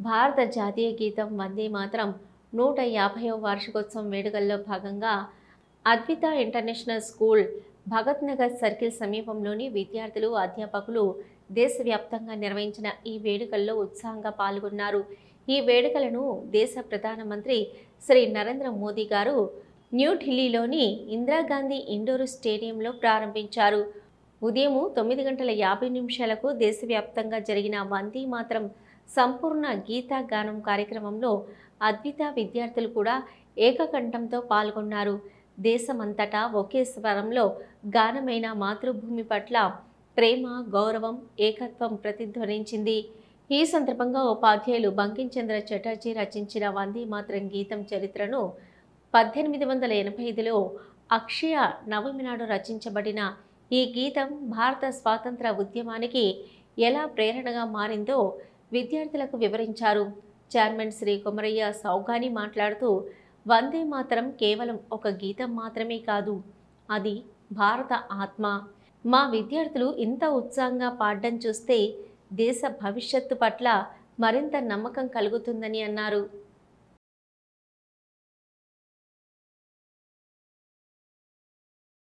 భారత జాతీయ గీతం వందే మాత్రం నూట యాభైవ వార్షికోత్సవం వేడుకల్లో భాగంగా Advitha international school Bhagat Nagar circle సమీపంలోని విద్యార్థులు అధ్యాపకులు దేశవ్యాప్తంగా నిర్వహించిన ఈ వేడుకల్లో ఉత్సాహంగా పాల్గొన్నారు. ఈ వేడుకలను దేశ ప్రధానమంత్రి శ్రీ నరేంద్ర మోదీ గారు న్యూఢిల్లీలోని ఇందిరాగాంధీ ఇండోర్ స్టేడియంలో ప్రారంభించారు. ఉదయం తొమ్మిది గంటల యాభై నిమిషాలకు దేశవ్యాప్తంగా జరిగిన వందే మాత్రం సంపూర్ణ గీతా గానం కార్యక్రమంలో అద్విత విద్యార్థులు కూడా ఏకకంఠంతో పాల్గొన్నారు. దేశమంతటా ఒకే స్వరంలో గానమైన మాతృభూమి పట్ల ప్రేమ గౌరవం ఏకత్వం ప్రతిధ్వనించింది. ఈ సందర్భంగా ఉపాధ్యాయులు బంకించంద్ర చటర్జీ రచించిన వందే మాత్రం గీతం చరిత్రను పద్దెనిమిది వందల ఎనభై ఐదులో అక్షయ నవమి నాడు రచించబడిన ఈ గీతం భారత స్వాతంత్ర ఉద్యమానికి ఎలా ప్రేరణగా మారిందో విద్యార్థులకు వివరించారు. చైర్మన్ శ్రీ కొమరయ్య సౌగాని మాట్లాడుతూ వందే మాత్రం కేవలం ఒక గీతం మాత్రమే కాదు. అది భారత ఆత్మ. మా విద్యార్థులు ఇంత ఉత్సాహంగా పాడడం చూస్తే దేశ భవిష్యత్తు పట్ల మరింత నమ్మకం కలుగుతుందని అన్నారు.